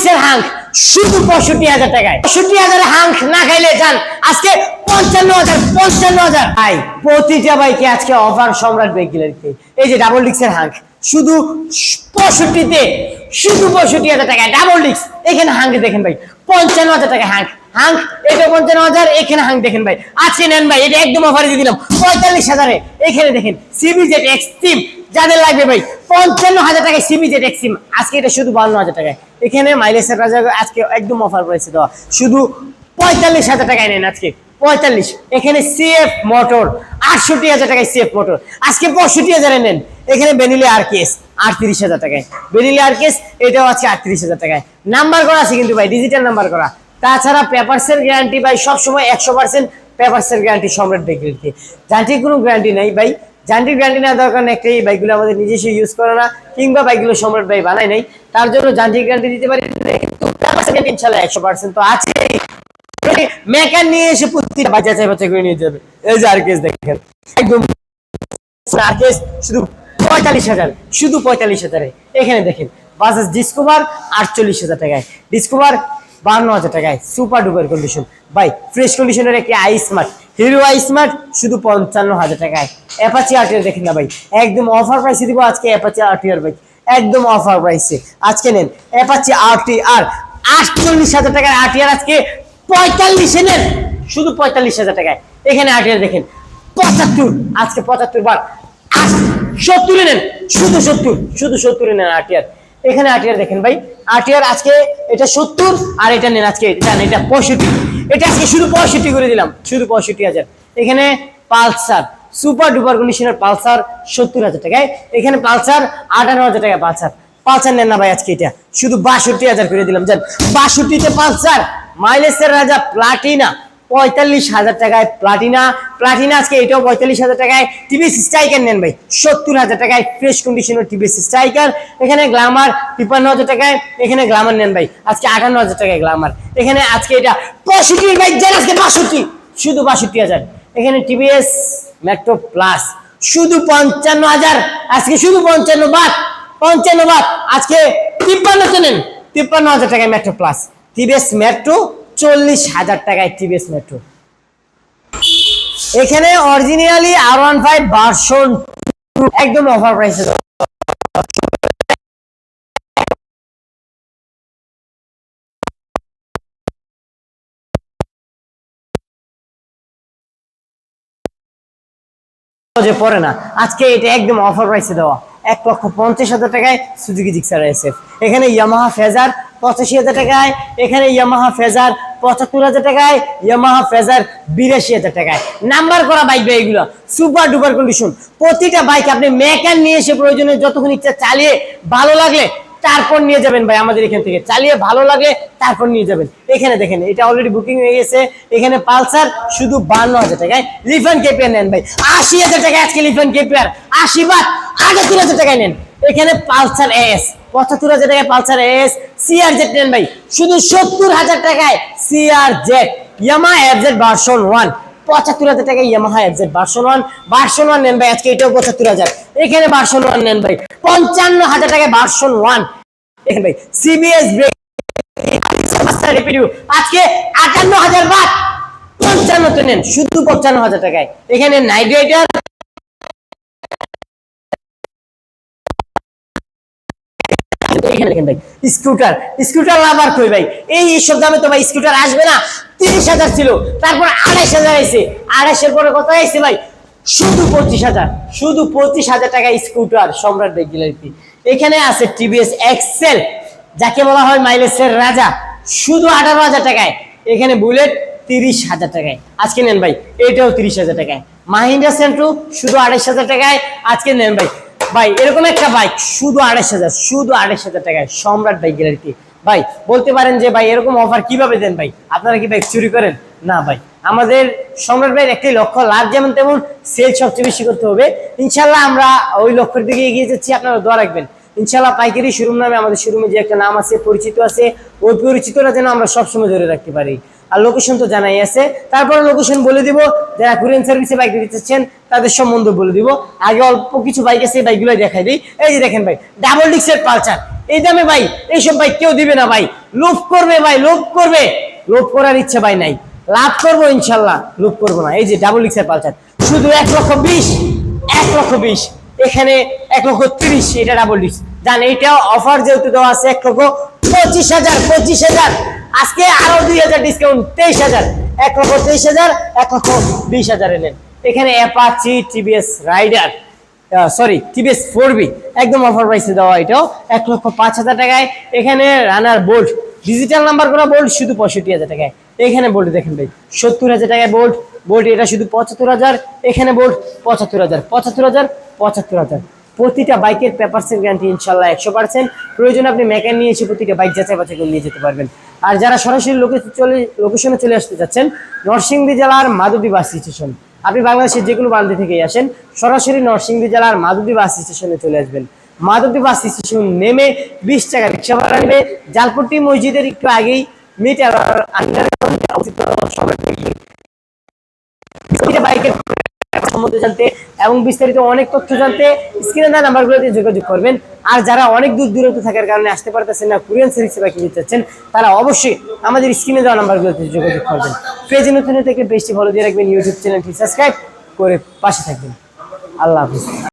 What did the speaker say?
ডিক্সের hunk শুধু পঁয়ষট্টি হাজার টাকায়। পঁয়ষট্টি হাজার হাঙ্ক না খাইলে যান, আজকে পঞ্চান্ন হাজার পঞ্চান্ন হাজার। ভাই প্রতিটা বাইকে আজকে অফার সম্রাট বাইক এই যে ডাবল ডিক্সের হাঙ্ক শুধু পঁয়ষট্টিতে, শুধু পঁয়ষট্টি হাজার টাকায় ডাবল ডিক্স এখানে হাঙ্ক দেখেন ভাই, পঞ্চান্ন হাজার টাকা হাঙ্ক হাঙ্ক এটা পঞ্চান্ন হাজার, এখানে হাঙ্ক দেখেন ভাই। আজকে নেন ভাই, এটা একদম অফারে দিয়ে দিলাম, পঁয়তাল্লিশ হাজারে। এখানে দেখেন সিবি এক্সট্রিম যাদের লাগবে ভাই, পঞ্চান্ন হাজার টাকায় সিবি জেট এক্সট্রিম আজকে এটা শুধু বান্ন হাজার টাকায়। এখানে মাইলেজের রাজা আজকে একদম অফার প্রাইসে দেওয়া। শুধু পঁয়তাল্লিশ হাজার টাকায় নেন আজকে। পঁয়তাল্লিশ। এখানে সিএফ মোটর আটষট্টি হাজার টাকায় সিএফ মোটর আজকে পঁয়ষট্টি হাজারে নেন। এখানে বেনিলে আর কেস আটত্রিশ হাজার টাকায়। বেনিলে আর কেস এটাও আছে আটত্রিশ হাজার টাকায়। নাম্বার করা আছে কিন্তু ভাই ডিজিটাল নাম্বার করা। তাছাড়া পেপারসের গ্যারান্টি ভাই, সবসময় একশো পার্সেন্ট পেপারসের গ্যারান্টি সম্রাট বাইকগুলিতে যান্ত্রিক কোনো গ্যারান্টি নেই ভাই। যান্ত্রিক গ্যারান্টি না দরকার নেই, একটাই বাইকগুলো আমাদের নিজস্ব ইউজ করে না, কিংবা বাইকগুলো সম্রাট ভাই বানায় নাই। তার জন্য যান্ত্রিক গ্যারান্টি দিতে পারি, কিন্তু ইনশাল্লাহ একশো পার্সেন্ট তো আছে মেকার নিয়ে এসে প্রতিটা বাচ্চা চাই বাচ্চা করে নিয়ে যাবে। এই যে আর কেস দেখেন, একদম আর কেস শুধু পঁয়তাল্লিশ হাজার, শুধু পঁয়তাল্লিশ হাজারে। এখানে দেখেন বাজাজ ডিসকভার আটচল্লিশ হাজার টাকায় ডিসকভার বান্ন হাজার টাকায় super duper condition by fresh কন্ডিশনের একটি iSmart Hero iSmart, শুধু পঞ্চান্ন হাজার টাকায়। অ্যাপাচি আর্টিয়ার দেখেন না ভাই, একদম অফার প্রাইসে দিব আজকে অ্যাপাচি আর্টিয়ার ভাই। একদম অফার প্রাইসে আজকে নেন অ্যাপাচি আরটি আর আটচল্লিশ হাজার টাকার আর্টিয়ার আজকে পঁয়তাল্লিশে নেন। শুধু পঁয়তাল্লিশ হাজার টাকায়। এখানে আর্টিয়ার দেখেন, পঁচাত্তর, আজকে পঁচাত্তর বার। সত্তরে নেন। শুধু সত্তর, শুধু সত্তরে নেন আটিয়ার এখানে আটিয়ার দেখেন ভাই আটিয়ার আজকে এটা সত্তর, আর এটা নেন আজকে, এটা এটা পঁয়ষট্টি। এটা আজকে শুধু পঁয়ষট্টি করে দিলাম, শুধু পঁয়ষট্টি হাজার। এখানে পালসার, সুপার ডুপার কন্ডিশনের পালসার সত্তর হাজার টাকায়। এখানে পালসার আঠারো হাজার টাকা পালসার। পালসার নেন না ভাই আজকে এটা। শুধু বাষট্টি হাজার করে দিলাম যান বাষট্টিতে পালসার মাইলেজের রাজা প্লাটিনা পঁয়তাল্লিশ হাজার টাকায় প্লাটিনা। প্লাটিনা আজকে এটাও পঁয়তাল্লিশ হাজার টাকায়। টিভিএস স্ট্রাইকার নেন ভাই, সত্তর হাজার টাকায় ফ্রেশ কন্ডিশনের টিভিএস স্ট্রাইকার এখানে গ্লামার তিপ্পান্ন হাজার টাকায় এখানে গ্লামার নেন ভাই, আজকে আটান্ন হাজার টাকায় গ্লামার এখানে আজকে এটা পঁয়ষট্টি যান আজকে বাষট্টি। শুধু বাষট্টি হাজার। এখানে টিভিএস মেট্রো প্লাস শুধু পঞ্চান্ন হাজার। আজকে শুধু পঞ্চান্ন বাদ। পঞ্চান্ন বাদ। আজকে তিপ্পান্নতে নেন। তিপ্পান্ন হাজার টাকায় মেট্রো প্লাস টিভিএস মেট্রো চল্লিশ হাজার টাকায় টিভিএস মেট্রো এখানে originally R one five version একদম অফার প্রাইসে যে পড়ে না, আজকে এটা একদম অফার প্রাইসে দেওয়া। এক লক্ষ পঞ্চাশ হাজার টাকায় সুজুকি জিক্সার এসএফ এখানে ইয়ামাহা ফেজার পঁচাশি হাজার টাকায়, এখানে ইয়ামাহা ফেজার পঁচাত্তর হাজার টাকায় ইয়ামাহা ফেজার বিরাশি হাজার টাকায়। নাম্বার করা বাইক ভাই এগুলো। সুপার ডুপার কন্ডিশন প্রতিটা বাইক আপনি মেকার নিয়ে এসে প্রয়োজনে যতক্ষণ ইচ্ছা চালিয়ে ভালো লাগলে তারপর নিয়ে যাবেন ভাই আমাদের এখান থেকে। চালিয়ে ভালো লাগে তারপর নিয়ে যাবেন। এখানে দেখেন, এটা অলরেডি বুকিং হয়ে গেছে। এখানে পালসার শুধু বান্ন হাজার টাকায়। লিফান কেপিয়ার নেন ভাই। আশি হাজার টাকায় আজকে লিফান কেপিয়ার আশি বাদ তিন হাজার টাকায় নেন। এখানে পালসার এস পঁচাত্তর হাজার টাকায় পালসার এস সিআর জেড নেন ভাই। শুধু সত্তর হাজার টাকায় CR Z Yamaha FZ version one পঁচাত্তর হাজার টাকা Yamaha FZ version one version one নেন ভাই, আজকে এটাও পঁচাত্তর হাজার। এখানে ভার্সন ওয়ান নেন ভাই। পঞ্চান্ন হাজার টাকায় ভার্সন ওয়ান এখানে ভাই সিবিএস ব্রেক আজকে আটান্ন হাজার বাদ পঞ্চান্ন তো নেন, শুধু পঞ্চান্ন হাজার টাকায়। এখানে নাইট রাইডার এখানে দেখেন ভাই স্কুটার স্কুটার লাভার কই ভাই? এই সব দামে তো স্কুটার আসবে না, তিরিশ হাজার ছিল, তারপর আড়াইশ হাজার আইছে। আড়াইশের পরে কত আইছে ভাই? শুধু পঁচিশ হাজার, শুধু পঁচিশ হাজার টাকা স্কুটার সম্রাট বাইক এখানে আছে টিভিএস এক্সেল যাকে বলা হয় মাইলেজের রাজা, শুধু আঠারো হাজার টাকায়। এখানে বুলেট তিরিশ হাজার টাকায়। আজকে নেন ভাই, এটাও তিরিশ হাজার টাকায়। মাহিন্দ্রা সেন্ট্রো শুধু আড়াইশ হাজার টাকায়। আজকে নেন ভাই ভাই, এরকম একটা বাইক শুধু আড়াইশ হাজার, শুধু আড়াইশ হাজার টাকায় সম্রাট বাইক গ্যালারিতে ভাই, বলতে পারেন যে ভাই, এরকম অফার কীভাবে দেন ভাই? আপনারা কি বাইক চুরি করেন? না ভাই, আমাদের সম্রাট ভাইয়ের একটি লক্ষ্য, লাভ যেমন তেমন সেল সবচেয়ে বেশি করতে হবে। ইনশাল্লাহ আমরা ওই লক্ষ্যের দিকে এগিয়ে যাচ্ছি, আপনারা দোয়া রাখবেন। ইনশাল্লাহ পাইকারি শোরুম নামে আমাদের শোরুমে যে একটা নাম আছে, পরিচিত আছে ওই পরিচিতটা যেন আমরা সবসময় ধরে রাখতে পারি। আর লোকেশন তো জানাই আছে। তারপরে লোকেশন বলে দিব, যারা কুরিয়ান সার্ভিসে বাইক দিতে চাচ্ছেন, তাদের সম্বন্ধে বলে দিব। আগে অল্প কিছু বাইক আছে বাইকগুলো দেখাই দিই। এই যে দেখেন ভাই ডাবল ডিক্সের পালচার এই দামে ভাই, এইসব ভাই কেউ দিবে না ভাই। লোভ করবে ভাই, লোভ করবে। লোভ করার ইচ্ছা ভাই নাই। লাভ করব ইনশাল্লাহ, লোভ করব না। এই যে ডাবল এক্সের পালচার শুধু এক লক্ষ বিশ, এক লক্ষ বিশ। এখানে এক লক্ষ তিরিশ, এটা ডাবল ডিস্ক জান, এইটা অফার যেহেতু দেওয়া আছে এক লক্ষ পঁচিশ হাজার পঁচিশ হাজার। আজকে আরও দুই হাজার ডিসকাউন্ট তেইশ হাজার। এক লক্ষ তেইশ হাজার, এক লক্ষ বিশ হাজার নেন এখানে Apache TVS Raider sorry TVS four B একদম অফার প্রাইসে দেওয়া এটাও। এক লক্ষ পাঁচ হাজার টাকায়। এখানে রানার বোল্ট ডিজিটাল নাম্বার করা বোল্ট শুধু পঁয়ষট্টি হাজার টাকায়। এখানে বোল্ট দেখেন ভাই, সত্তর হাজার টাকায় বোল্ট বোল্ট এটা শুধু পঁচাত্তর হাজার, এখানে বোল্ট পঁচাত্তর হাজার পঁচাত্তর হাজার পঁচাত্তর হাজার। প্রতিটা বাইকের পেপারসের গ্যারান্টি ইনশাল্লাহ একশো পার্সেন্ট প্রয়োজন আপনি মেকান নিয়ে এসে প্রতিটা বাইক যাচাই বাছাই করে নিয়ে যেতে পারবেন। আর যারা সরাসরি চলে লোকেশনে চলে আসতে যাচ্ছেন, নরসিংদী জেলার মাধবদী বাস স্টেশন আপনি বাংলাদেশের যে কোনো প্রান্তে থেকে আসেন, সরাসরি নরসিংদী জেলার মাধবদী বাস স্টেশনে চলে আসবেন। মাধবদী বাস স্টেশন নেমে বিশ টাকা রিক্সা ভাড়া নেবে। জালপট্টি মসজিদের একটু আগেই মিটার আন্ডারে সবাই প্রতিটা বাইকের সম্বন্ধে জানতে এবং বিস্তারিত অনেক তথ্য জানতে স্ক্রিনে দেওয়া নাম্বারগুলোতে যোগাযোগ করবেন। আর যারা অনেক দূর দূরত্ব থাকার কারণে আসতে পারতেছেন না, কোরিয়ান সিরিজ সেবা কিনতে চাচ্ছেন, তারা অবশ্যই আমাদের স্ক্রিনে দেওয়া নাম্বারগুলোতে যোগাযোগ করবেন। পেজে নতুন থেকে বেশি ভালো দিয়ে রাখবেন ইউটিউব চ্যানেলটি সাবস্ক্রাইব করে পাশে থাকবেন। আল্লাহ হাফিজ।